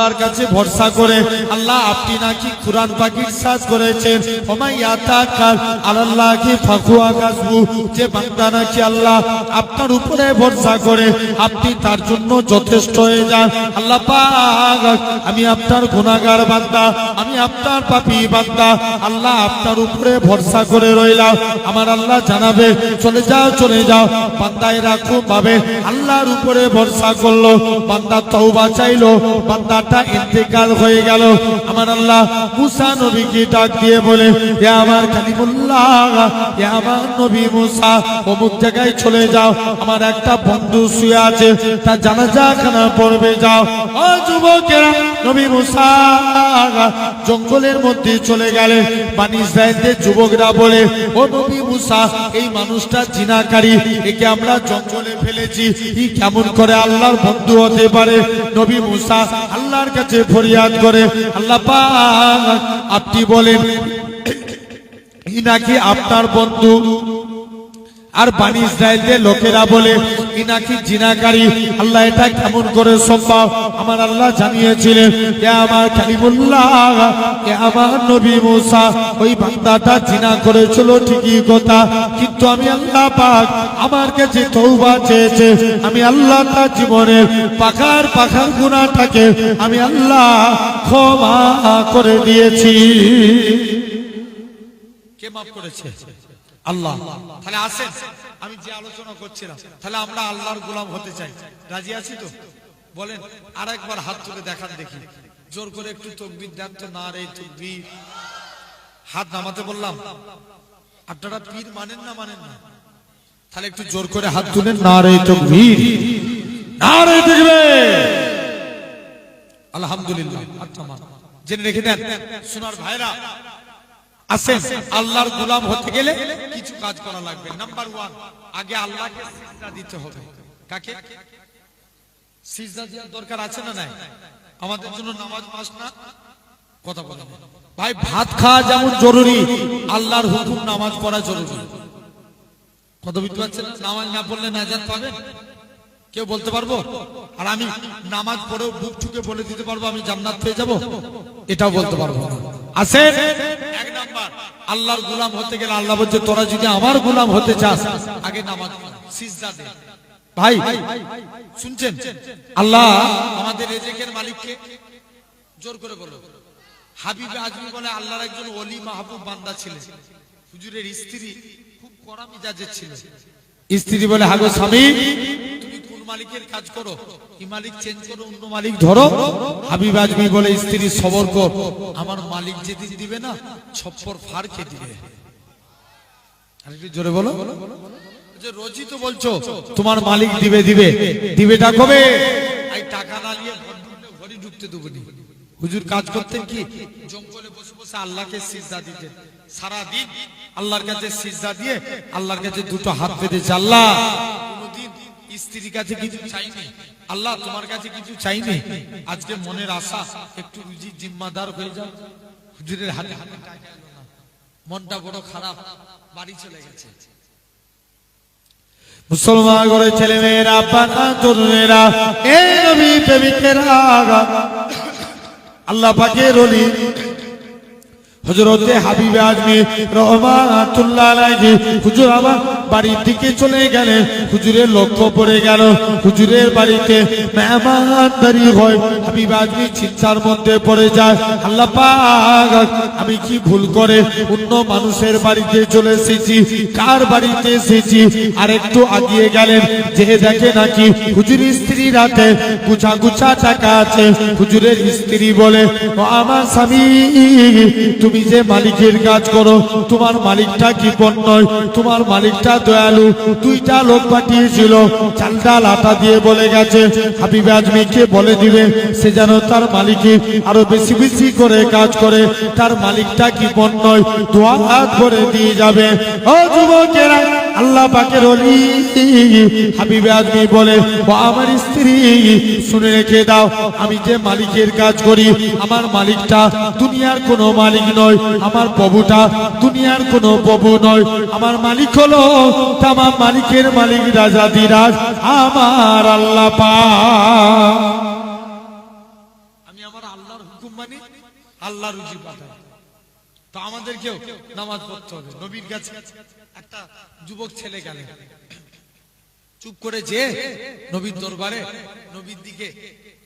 আপনি বান্দা আপনার উপরে ভরসা করে, আপনি তার জন্য যথেষ্ট হয়ে যান। আল্লাহ আমি আপনার গুনাহগার বান্দা, আমি আপনার পাপী বান্দা। আল্লাহ আপনার উপরে ভরসা করে রইলাম আমার আল্লাহ জানাবে, চলে যাও চলে যাও। বান্দা এরকম ভাবে আল্লাহর উপরে ভরসা করল। বান্দা তওবা চাইলো। বান্দাটা ইন্তেকাল হয়ে গেল। আমার আল্লাহ মুসা নবীকে ডাক দিয়ে বলে, এ আমার কালিমুল্লাহ, এ আমার নবী মুসা, অমুক জায়গায় চলে যাও। আমার একটা বন্ধু শুয়ে আছে তা জানাজা খানা পড়বে, যাও। ও যুবকেরা, নবী মুসা জঙ্গলের মধ্যে চলে গেলে বানি যুবকরা বলে, ও নবী মুসা, এই মানুষটা জিনাকারী, একে আমরা জঙ্গলে ফেলেছি ই কেমন করে আল্লাহর বন্ধু হতে পারে নবী মুসা আল্লাহর কাছে ফরিয়াদ করে আল্লাহ আপনি বলেন ই নাকি আপনার বন্ধু আর বানি ইসরায়েলদের লোকেরা বলে, ই নাকি জিনাকারী? আল্লাহ এটা কেমন করে সম্ভব? আমার আল্লাহ জানিয়েছিলেন, এ আমার কালিমুল্লাহ, এ আমার নবী মুসা। ওই বান্দাটা জিনা করেছিল, ঠিকই কথা। কিন্তু আমি আল্লাহ পাক আমার কাছে তৌবা চেয়েছে, আমি আল্লাহ তার জীবনের পাখার পাখার গুণাটাকে আমি আল্লাহ ক্ষমা করে দিয়েছি। কে মাফ করেছে? আল্লাহ। তাহলে আসেন। আমি যে আলোচনা করছিলাম, তাহলে আমরা আল্লাহর গোলাম হতে চাই। রাজি আছি তো? বলেন আর একবার হাত তুলে দেখান দেখি। জোর করে একটু তকবির দেন তো, না রে তকবির। হাত নামাতে বললাম। আপনারা পীর মানেন না মানেন না? তাহলে একটু জোর করে হাত তুলেন, না রে তকবির। না রে তকবির। আলহামদুলিল্লাহ। জেনে রেখে দেন, সোনার ভাইরা, আসেন, আল্লাহর গোলাম হতে গেলে কিছু কাজ করা লাগবে। নাম্বার ওয়ান আগে আল্লাহকে সিজদা দিতে হবে। কাকে? সিজদা দেওয়ার দরকার আছে না নাই? আমাদের জন্য নামাজ মাস না? কথা বলেন। ভাই, ভাত খাওয়া যেমন জরুরি, আল্লাহর হুকুম নামাজ পড়া জরুরি। কত বুঝতে পারছেন? নামাজ না পড়লে নাজাত পাবেন? কেউ বলতে পারব? আর আমি নামাজ পড়েও বুক ঠুকে বলে দিতে পারব, আমি জান্নাত পেয়ে যাব? এটাও বলতে পারব না। নাম্বার আল্লাহর গোলাম হতে গেলে আল্লাহ বলছে, তোরা যদি আমার গোলাম হতে চাস, আগে নামাজ সিজদা দে। ভাই, শুনছেন? আল্লাহ আমাদের রেজেকের মালিককে জোর করে বলো হাবিবে আজমি বলে আল্লাহর একজন ওলি মাহবুব বান্দা ছিলেন। হুজুরের স্ত্রী খুব কড়া মিজাজের ছিল। স্ত্রী বলে, হাগো স্বামী মালিকের কাজ করো। কি মালিক চেঞ্জ করো, অন্য মালিক ধরো। হাবিব আজমি বলে, স্ত্রী, সবর কর। আমার মালিক যেদিন দিবে না, ছপ্পর ফার কে দিবে। জোরে বলো। যে রোজই তো বলছো, তোমার মালিক দিবে দিবে। দিবেটা কবে? এই টাকা না নিয়ে ঘর ঢুকতে দেবো। হুজুর কাজ করতেন কি? জঙ্গলে বসে বসে আল্লাহকে সিজদা দিতেন। সারা দিন আল্লাহর কাছে সিজদা দিয়ে, আল্লাহর কাছে দুটো হাত পেতেছে আল্লাহ স্ত্রীর কাছে কিছু চাইনি। আল্লাহ, তোমার কাছে কিছু চাইনি? আজকে মনের আশা, একটু রুজি জিম্মাদার হয়ে যাও। হুজুরের হাতে হাতে। মনটা বড় খারাপ। বাড়ি চলে গেছে। মুসলমান করে ছেলে মেয়েরা পাকা তরুণেরা এই নবী প্রেমিকেরা। আল্লাহ পাকের অলি হজরতে হাবিবে আজমি রহমাতুল্লাহ আলাইহি, হুজুর আমার বাড়ির দিকে চলে গেলেন হুজুরের লক্ষ্য পড়ে গেল। হুজুরের বাড়িতে মেহমানদারি হয়। হাবিবে আজমি চিন্তার মধ্যে পড়ে যায় আল্লাহ আমি কি ভুল করে অন্য মানুষের বাড়িতে চলে এসেছি? কার বাড়িতে এসেছি? আর একটু আগিয়ে গেলেন। যে দেখে নাকি হুজুরের স্ত্রী রাতে গুছা গুছা টাকা আছে। হুজুরের স্ত্রী বলে, "ও আমার স্বামী, তুমি যে মালিকের কাজ করো, তোমার মালিকটা কি নয় তোমার মালিকটা দয়ালু দুইটা লোক পাঠিয়েছিল। চালটা লাটা দিয়ে বলে গেছে, হাবিব আজমিকে বলে দিবে, সে যেন তার মালিকে আরও বেশি বেশি করে কাজ করে। তার মালিকটা কি নয় দোয়া হাত করে দিয়ে যাবে। ও যুবকেরা আল্লাহ পাকের অলি হাবিবে আজমি বলে, ও আমার স্ত্রী, শুনে রেখে দাও, আমি যে মালিকের কাজ করি, আমার মালিকটা দুনিয়ার কোনো মালিক নয়, আমার প্রভুটা দুনিয়ার কোনো প্রভু নয়, আমার মালিক হলো তামাম মালিকের মালিক রাজা দিরাজ, আমার আল্লাহ পা আমি আমি আমার আল্লাহর হুকুম মানি আল্লাহ রুজি পাঠাই। তো আমাদেরকেও নামাজ পড়তে হবে। নবীর কাছে একটা যুবক ছেলে গেলেন চুপ করে যে নবীর দরবারে নবীর দিকে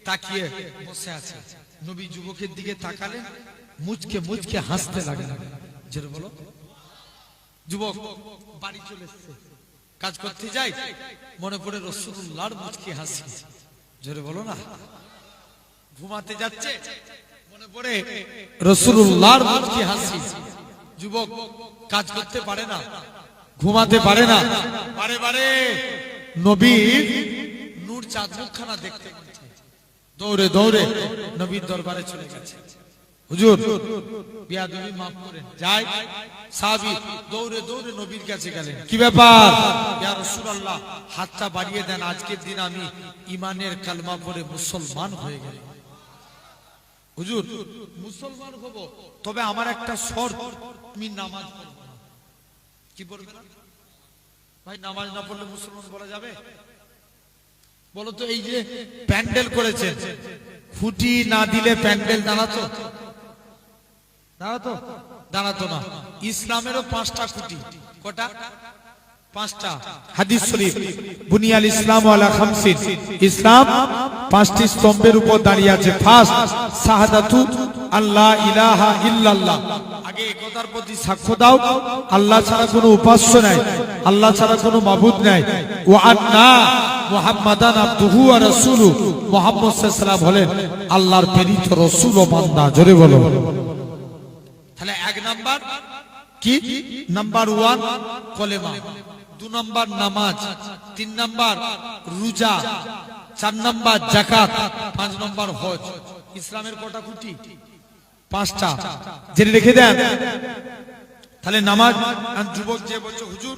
তাকিয়ে বসে আছে। নবী যুবকের দিকে তাকালে মুচকে মুচকে হাসতে লাগলেন। যেটা বলো। যুবক বাড়ি চলে এসছে। কাজ করতে যাই। মনে পড়ে রসুল্লাহর মুচকি হাসি। জোরে বলো না। ঘুমাতে যাচ্ছে। পড়ে? রসুল্লাহর মুচকি হাসি। যুবক কাজ করতে পারে না ঘুমাতে পারে না। বারে বারে নবীর নূর চাঁদ মুখখানা দেখতে দৌড়ে দৌড়ে নবীর দরবারে চলে গেছে। হুজুর বিয়াদবি মাফ করেন। যাই সাহাবী দৌড়ে দৌড়ে নবীর কাছে গেলেন। কি ব্যাপার? ইয়া রাসূলুল্লাহ হাতটা বাড়িয়ে দেন। আজকের দিন আমি ইমানের কালমা পড়ে মুসলমান হয়ে গেলাম। হুজুর, মুসলমান হব, তবে আমার একটা শর্ত আমি নামাজ পড়ব না। কি না? ভাই, নামাজ না পড়লে মুসলমান বলা যাবে? বলো তো এই যে প্যান্ডেল করেছেন, খুঁটি না দিলে প্যান্ডেল দাঁড়াতো? দাঁড়াতো? দাঁড়াতো না। ইসলামেরও পাঁচটা খুঁটি। কটা? বুনিয়াল ইসলাম ইসলাম পাঁচটি স্তম্ভের উপর দাঁড়িয়ে আছে। শাহাদাতু আল্লাহ ইলাহা আগে সাক্ষ্য দাও। আল্লাহ ছাড়া উপাস্য নাই। আল্লাহ ছাড়া মাবুদ নাই। আলাইহি হলেন আল্লাহর প্রেরিত রাসূল ও বান্দা, জোরে বলো। তাহলে এক নাম্বার কি? নাম্বার ওয়ান কলেমা। দু নম্বর নামাজ, তিন নম্বর রোজা, চার নম্বর জাকাত পাঁচ নম্বর হজ। ইসলামের কটা খুঁটি? পাঁচটা। জেনে রেখে দেন, তাহলে নামাজ যুবক যে বলছে, হুজুর,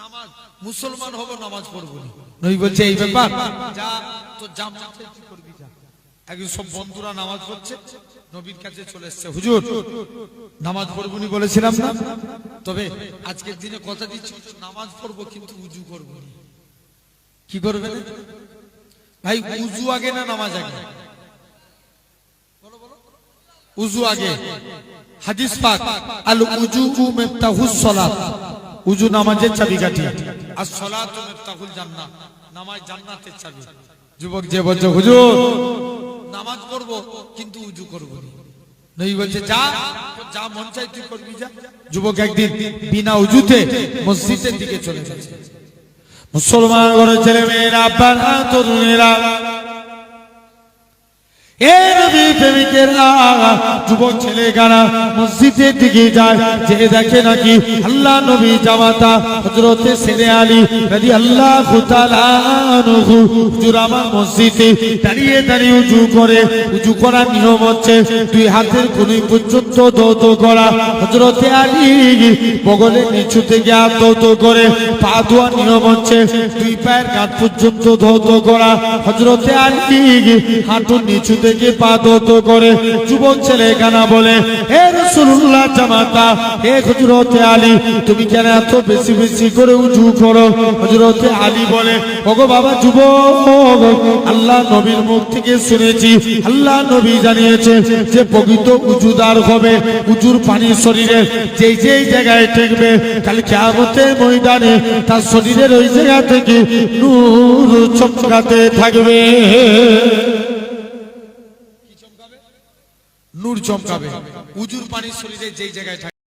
নামাজ, মুসলমান হব, নামাজ পড়ব না। নবী বলছে, এই ব্যাপার, যা, তো জাম করবি? একজন সব বন্ধুরা নামাজ পড়ছে, নবীর কাছে চলে এসছে, হুজুর, নামাজ পড়বনি বলেছিলাম না? তবে আজকের দিনে কথা দিচ্ছি নামাজ পড়ব কিন্তু উজু করব কি করবে ভাই, উজু আগে না নামাজ আগে? উজু আগে। হাদিস পাক, আল উজু মিফতাহুস সালাত। উজু নামাজের চাবিকাঠি আর সালাতু মিফতাহুল জান্নাত নামাজ জান্নাতের চাবি। যুবক যে বলছে, হুজুর নামাজ পড়ব, কিন্তু উজু করব নবী বলছে, যা করবি যুবক একদিন বিনা উজুতে দিকে চলে মুসলমান ঘরের ছেলে মেয়েরা আব্বারা যুবক নিয়ম হচ্ছে দুই হাতের কোনই পর্যন্ত দৌত করা। হযরতে আলী বগলের নিচু থেকে হাত দৌত করে, পা ধোয়ার নিয়ম হচ্ছে দুই পায়ের পর্যন্ত ধৌত করা। হযরতে আলী হাঁটুর নিচু থেকে পা ধৌত করে? যুবক ছেলে কানা বলে, হে রাসূলুল্লাহ জামাতা, হে হযরতে আলী, তুমি কেন এত বেশি বেশি করে উজু করো? হযরতে আলী বলে, ওগো বাবা যুবক, আল্লাহ নবীর মুখ থেকে শুনেছি, আল্লাহ নবী জানিয়েছে যে পবিত্র উজুদার হবে, উজুর পানি শরীরে যেই যেই জায়গায় ঠেকবে, কাল কিয়ামতের ময়দানে তার শরীরের ওই জায়গা থেকে নূর চমকাতে থাকবে। নূর চমকাবে। উজুর পানি শরীরে যেই জায়গায় থাকে